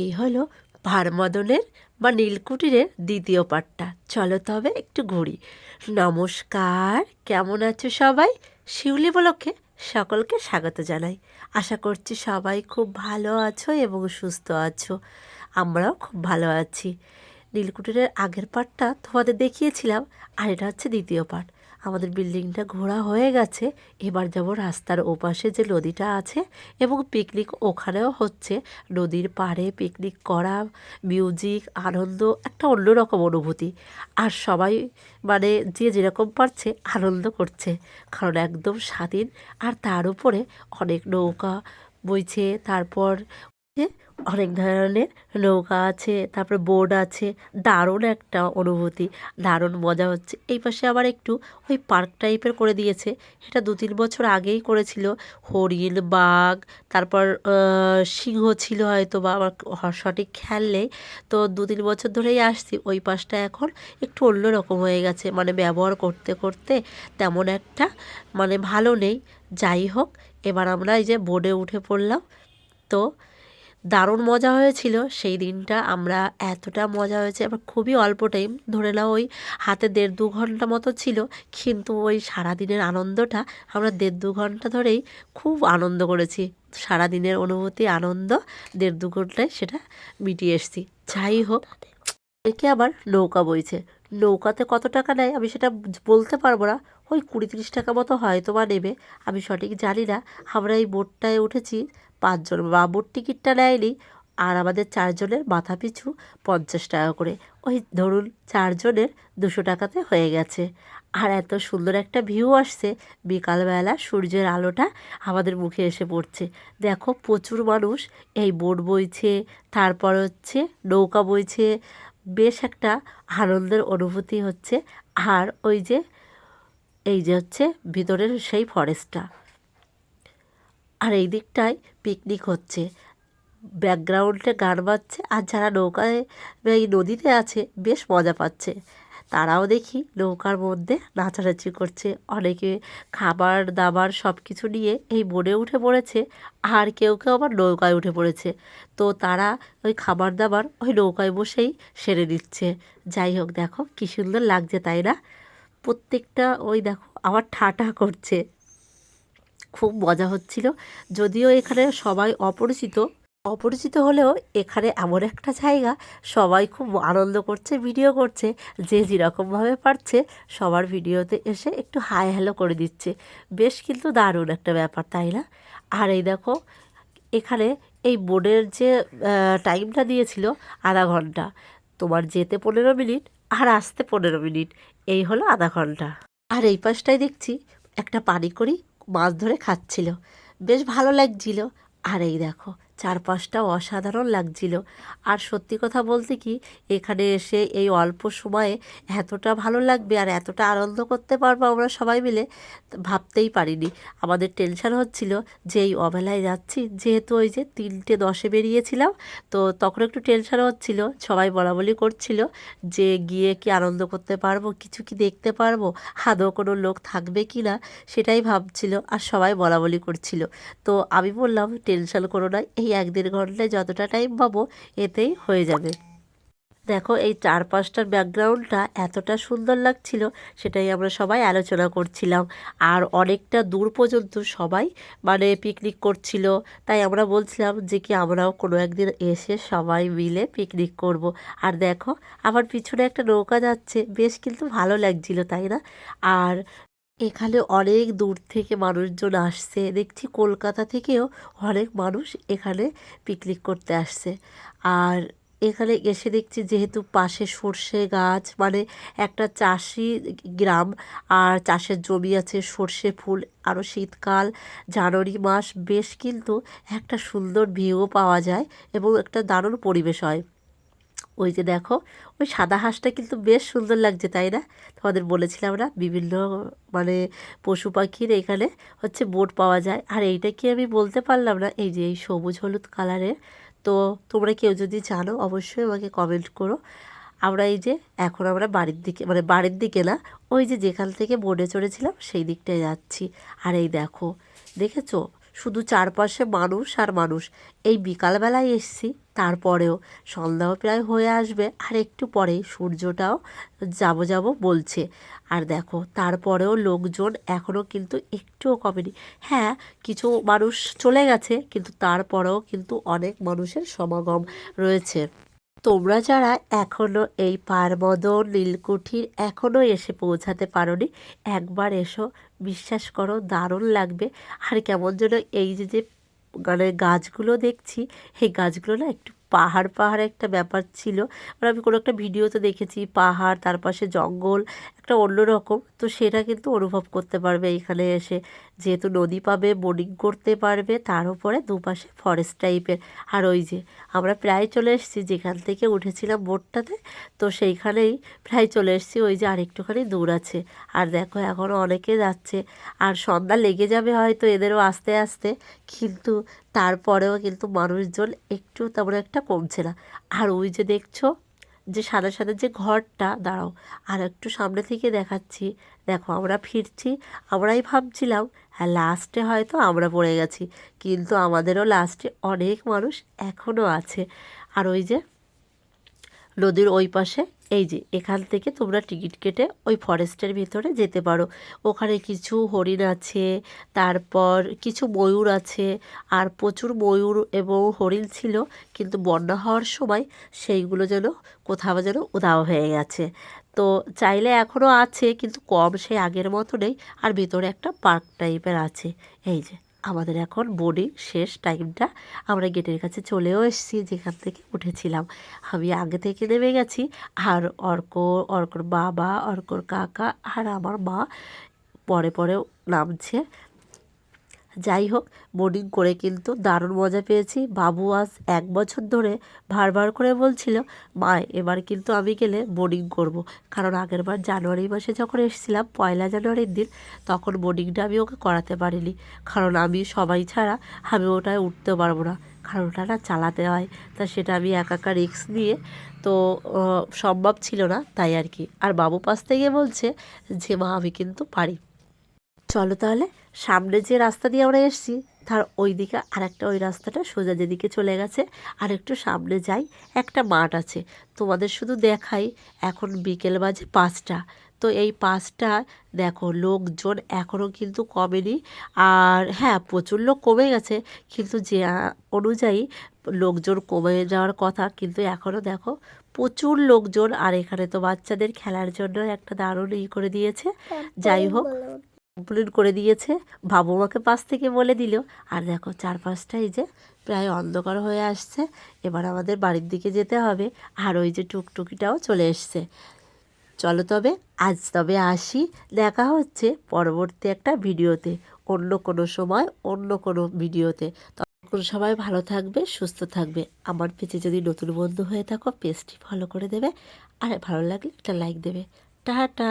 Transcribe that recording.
এই হলো ভারমদনের বা নীলকুটিরের দ্বিতীয় পার্টটা চলো তবে একটু ঘুরি। নমস্কার, কেমন আছো সবাই? শিউলি বলকে সকলকে স্বাগত জানাই। আশা করছি সবাই খুব ভালো আছো এবং সুস্থ আছো। আমরাও খুব ভালো আছি। নীলকুটিরের আগের পার্টটা তোমাদের দেখিয়েছিলাম, আর এটা হচ্ছে দ্বিতীয় পার্ট আমাদের বিল্ডিংটা ঘোরা হয়ে গেছে। এবার যাব রাস্তার ওপাশে যে নদীটা আছে এবং পিকনিক ওখানেও হচ্ছে। নদীর পাড়ে পিকনিক করা, মিউজিক, আনন্দ, একটা অন্যরকম অনুভূতি। আর সবাই মানে যে যেরকম পারছে আনন্দ করছে। কারণ একদম স্বাধীন। আর তার উপরে অনেক নৌকা বইছে, তারপর অনেক ধরনের নৌকা আছে, তারপরে বোর্ড আছে। দারুণ একটা অনুভূতি, দারুণ মজা হচ্ছে। এই পাশে আবার একটু ওই পার্ক টাইপের করে দিয়েছে। এটা দু তিন বছর আগেই করেছিল। হরিণ, বাঘ, তারপর সিংহ ছিল হয়তো বা, আমার সঠিক খেয়াল নেই। তো দু তিন বছর ধরেই আসছি। ওই পাশটা এখন একটু অন্য রকম হয়ে গেছে। মানে ব্যবহার করতে করতে তেমন একটা মানে ভালো নেই। যাই হোক, এবার আমরা এই যে বোর্ডে উঠে পড়লাম। তো দারুণ মজা হয়েছিল। সেই দিনটা আমরা এতটা মজা হয়েছে আবার খুবই অল্প টাইম ধরে নাও ওই হাতে দেড় দু ঘণ্টা মতো ছিল, কিন্তু ওই সারাদিনের আনন্দটা আমরা দেড় দু ঘণ্টা ধরেই খুব আনন্দ করেছি। সারাদিনের অনুভূতি, আনন্দ, দেড় দু ঘন্টায় সেটা মিটিয়ে এসছি। যাই হোক, একে আবার নৌকা বইছে। নৌকাতে কত টাকা নেয় আমি সেটা বলতে পারব না। ওই কুড়ি তিরিশ টাকা মতো হয়তো বা নেবে, আমি সঠিক জানি না। আমরা এই বোটটায় উঠেছি পাঁচজন বাবুর টিকিটটা নেয়নি আর আমাদের চারজনের মাথা পিছু পঞ্চাশ টাকা করে। ওই ধরুন চারজনের দুশো টাকাতে হয়ে গেছে। আর এত সুন্দর একটা ভিউ আসছে। বিকালবেলা সূর্যের আলোটা আমাদের মুখে এসে পড়ছে। দেখো প্রচুর মানুষ এই বোট বইছে, তারপর হচ্ছে নৌকা বইছে। বেশ একটা আনন্দের অনুভূতি হচ্ছে। আর ওই যে, এই যে হচ্ছে ভিতরের সেই ফরেস্টটা আর এই দিকটায় পিকনিক হচ্ছে। ব্যাকগ্রাউন্ডে গান বাজছে আর যারা নৌকায় এই নদীতে আছে, বেশ মজা পাচ্ছে। তারাও দেখি নৌকার মধ্যে নাচানাচি করছে। অনেকে খাবার দাবার সব কিছু নিয়ে এই বোটে উঠে পড়েছে, আর কেউ কেউ আবার নৌকায় উঠে পড়েছে। তো তারা ওই খাবার দাবার ওই নৌকায় বসেই সেরে দিচ্ছে যাই হোক, দেখো কী সুন্দর লাগছে, তাই না? প্রত্যেকটা ওই দেখো, আবার ঠাটা করছে। খুব মজা হচ্ছিল। যদিও এখানে সবাই অপরিচিত অপরিচিত হলেও এখানে এমন একটা জায়গা, সবাই খুব আনন্দ করছে, ভিডিও করছে, যে যেরকমভাবে পারছে সবার ভিডিওতে এসে একটু হাই হ্যালো করে দিচ্ছে। বেশ কিন্তু দারুণ একটা ব্যাপার, তাই না? আর এই দেখো, এখানে এই বোর্ডের যে টাইমটা দিয়েছিল আধা ঘণ্টা, তোমার যেতে পনেরো মিনিট আর আসতে পনেরো মিনিট, এই হলো আধা ঘণ্টা। আর এই পাশটায় দেখছি একটা পানি করি মাছ ধরে খাচ্ছিল। বেশ ভালো লাগছিল। আর এই দেখো চারপাশটাও অসাধারণ লাগছিল। আর সত্যি কথা বলতে কি, এখানে এসে এই অল্প সময়ে এতটা ভালো লাগবে আর এতটা আনন্দ করতে পারব আমরা সবাই মিলে ভাবতেই পারিনি। আমাদের টেনশন হচ্ছিল যে এই অবেলায় যাচ্ছি, যেহেতু ওই যে তিনটে দশে বেরিয়েছিলাম, তো তখন একটু টেনশন হচ্ছিল, সবাই বলা বলি করছিল যে গিয়ে কি আনন্দ করতে পারব, কিছু কি দেখতে পারব, আদৌ কোনো লোক থাকবে কি না, সেটাই ভাবছিল আর সবাই বলা বলি করছিল। তো আমি বললাম, টেনশন করো না, এই এক দেড় ঘন্টায় যতটা টাইম পাবো এতেই হয়ে যাবে। দেখো এই চার পাঁচটার ব্যাকগ্রাউন্ডটা এতটা সুন্দর লাগছিল, সেটাই আমরা সবাই আলোচনা করছিলাম। আর অনেকটা দূর পর্যন্ত সবাই মানে পিকনিক করছিল। তাই আমরা বলছিলাম যে কি আমরাও কোনো একদিন এসে সবাই মিলে পিকনিক করব। আর দেখো, আমার পিছনে একটা নৌকা যাচ্ছে, বেশ কিন্তু ভালো লাগছিল, তাই না? আর এখানে অনেক দূর থেকে মানুষজন আসছে। দেখছি কলকাতা থেকেও অনেক মানুষ এখানে পিকনিক করতে আসছে। আর এখানে এসে দেখছি যেহেতু পাশে সর্ষে গাছ মানে একটা চাষি গ্রাম, আর চাষের জমি আছে সর্ষে ফুল আরও শীতকাল, জানুয়ারি মাস, বেশ কিন্তু একটা সুন্দর ভিউও পাওয়া যায় এবং একটা দারুণ পরিবেশ হয়। ওই যে দেখো, ওই সাদা হাঁসটা কিন্তু বেশ সুন্দর লাগছে, তাই না? তোমাদের বলেছিলাম না বিভিন্ন মানে পশু পাখির এখানে হচ্ছে বোট পাওয়া যায়। আর এইটা কি আমি বলতে পারলাম না? এই যে এই সবুজ হলুদ কালারের। তো তোমরা কেউ যদি জানো, অবশ্যই আমাকে কমেন্ট করো। আমরা এই যে এখন আমরা বাড়ির দিকে মানে বাড়ির দিকে না, ওই যে যেখান থেকে বোর্ডে চড়েছিলাম, সেই দিকটায় যাচ্ছি। আর এই দেখো, দেখেছ? শুধু চারপাশে মানুষ আর মানুষ। এই বিকালবেলায় এসছি তারপরেও সন্ধ্যাও প্রায় হয়ে আসবে, আর একটু পরেই সূর্যটাও যাব যাব বলছে। আর দেখো, তারপরেও লোকজন এখনও কিন্তু একটুও কমেনি। হ্যাঁ কিছু মানুষ চলে গেছে, কিন্তু তারপরেও কিন্তু অনেক মানুষের সমাগম রয়েছে। তোমরা যারা এখনও এই পারমদন নীলকুঠির এখনও এসে পৌঁছাতে পারোনি, একবার এসো, বিশ্বাস করো, দারুণ লাগবে। আর কেমন যেন এই যে যে মানে গাছগুলো দেখছি, এই গাছগুলো না একটু পাহাড় পাহাড় একটা ব্যাপার ছিল। মানে আমি কোনো একটা ভিডিওতে দেখেছি, পাহাড়, তার পাশে জঙ্গল, একটা অন্যরকম। তো সেটা কিন্তু অনুভব করতে পারবে এখানে এসে। যেহেতু নদী পাবে বোটিং করতে পারবে, তার উপরে দুপাশে ফরেস্ট টাইপের আর ওই যে আমরা প্রায় চলে এসেছি যেখান থেকে উঠেছিলাম বোটটাতে, তো সেইখানেই প্রায় চলে এসেছি, ওই যে আরেকটুখানি দূর আছে। আর দেখো এখনও অনেকে যাচ্ছে। আর সন্ধ্যা লেগে যাবে হয়তো এদেরও আস্তে আস্তে, কিন্তু তারপরেও কিন্তু মানুষজন একটু তেমন একটা কমছে না। আর ওই যে দেখছ যে সাদা সাদা যে ঘরটা, দাঁড়াও, আর একটু সামনে থেকে দেখাচ্ছি। দেখো, আমরা ফিরছি, আমরাই ভাবছিলাম হ্যাঁ লাস্টে হয়তো আমরা পড়ে গেছি, কিন্তু আমাদেরও লাস্টে অনেক মানুষ এখনও আছে। আর ওই যে নদীর ওই পাশে এই যে, এখান থেকে তোমরা টিকিট কেটে ওই ফরেস্টের ভিতরে যেতে পারো। ওখানে কিছু হরিণ আছে, তারপর কিছু ময়ূর আছে, আর প্রচুর ময়ূর এবং হরিণ ছিল, কিন্তু বন্যা হওয়ার সময় সেইগুলো যেন কোথাও যেন উধাও হয়ে গেছে। তো চাইলে এখনও আছে, কিন্তু কম সেই আগের মতো নেই, আর ভিতরে একটা পার্ক টাইপের আছে। এই যে। আমাদের এখন বোর্ডিং শেষ টাইমটা আমরা গেটের কাছে চলেও এসেছি, যেখান থেকে উঠেছিলাম। আমি আগে থেকে নেমে গেছি, আর অর্ক, অর্কর বাবা, অর্কর কাকা আর আমার মা পরে পরে নামছে। যাই হোক বোর্ডিং করে কিন্তু দারুণ মজা পেয়েছি। বাবু আজ এক বছর ধরে ভারবার করে বলছিল, মা, এবার কিন্তু আমি গেলে বোর্ডিং করব। কারণ আগের বার জানুয়ারি মাসে যখন এসেছিলাম, পয়লা জানুয়ারির দিন, তখন বোর্ডিংটা আমি ওকে করাতে পারিনি। কারণ আমি সবাই ছাড়া আমি ওটায় উঠতে পারব না। কারণ ওটা না চালাতে হয়, তা সেটা আমি একা একা রিক্স নিয়ে তো সম্ভব ছিল না, তাই আর কি। আর বাবু পাশ থেকে বলছে যে, মা, আমি কিন্তু পারি। চলো তাহলে সামনে যে রাস্তা দিয়ে আমরা এসেছি তার ওই দিকে আর একটা ওই রাস্তাটা সোজা যেদিকে চলে গেছে আর একটু সামনে যাই একটা মাঠ আছে। তোমাদের শুধু দেখাই এখন বিকেল বাজে পাঁচটা। তো এই পাঁচটা দেখো লোকজন এখনও কিন্তু কমেনি। আর হ্যাঁ প্রচুর লোক কমে গেছে কিন্তু যে অনুযায়ী লোকজন কমে যাওয়ার কথা কিন্তু এখনও দেখো প্রচুর লোকজন আর এখানে তো বাচ্চাদের খেলার জন্য একটা দারুণ ই করে দিয়েছে। যাই হোক কমপ্লিট করে দিয়েছে। বাবু মাকে পাশ থেকে বলে দিল, আর দেখো চারপাশটা এই যে প্রায় অন্ধকার হয়ে আসছে, এবার আমাদের বাড়ির দিকে যেতে হবে। আর ওই যে টুকটুকিটাও চলে এসছে। চলো তবে, আজ তবে আসি। দেখা হচ্ছে পরবর্তী একটা ভিডিওতে, অন্য কোনো সময়, অন্য কোনো ভিডিওতে। তখন সবাই ভালো থাকবে, সুস্থ থাকবে। আমার পেজে যদি নতুন বন্ধু হয়ে থাকো, পেজটি ফলো করে দেবে। আর ভালো লাগলে একটা লাইক দেবে। টাটা!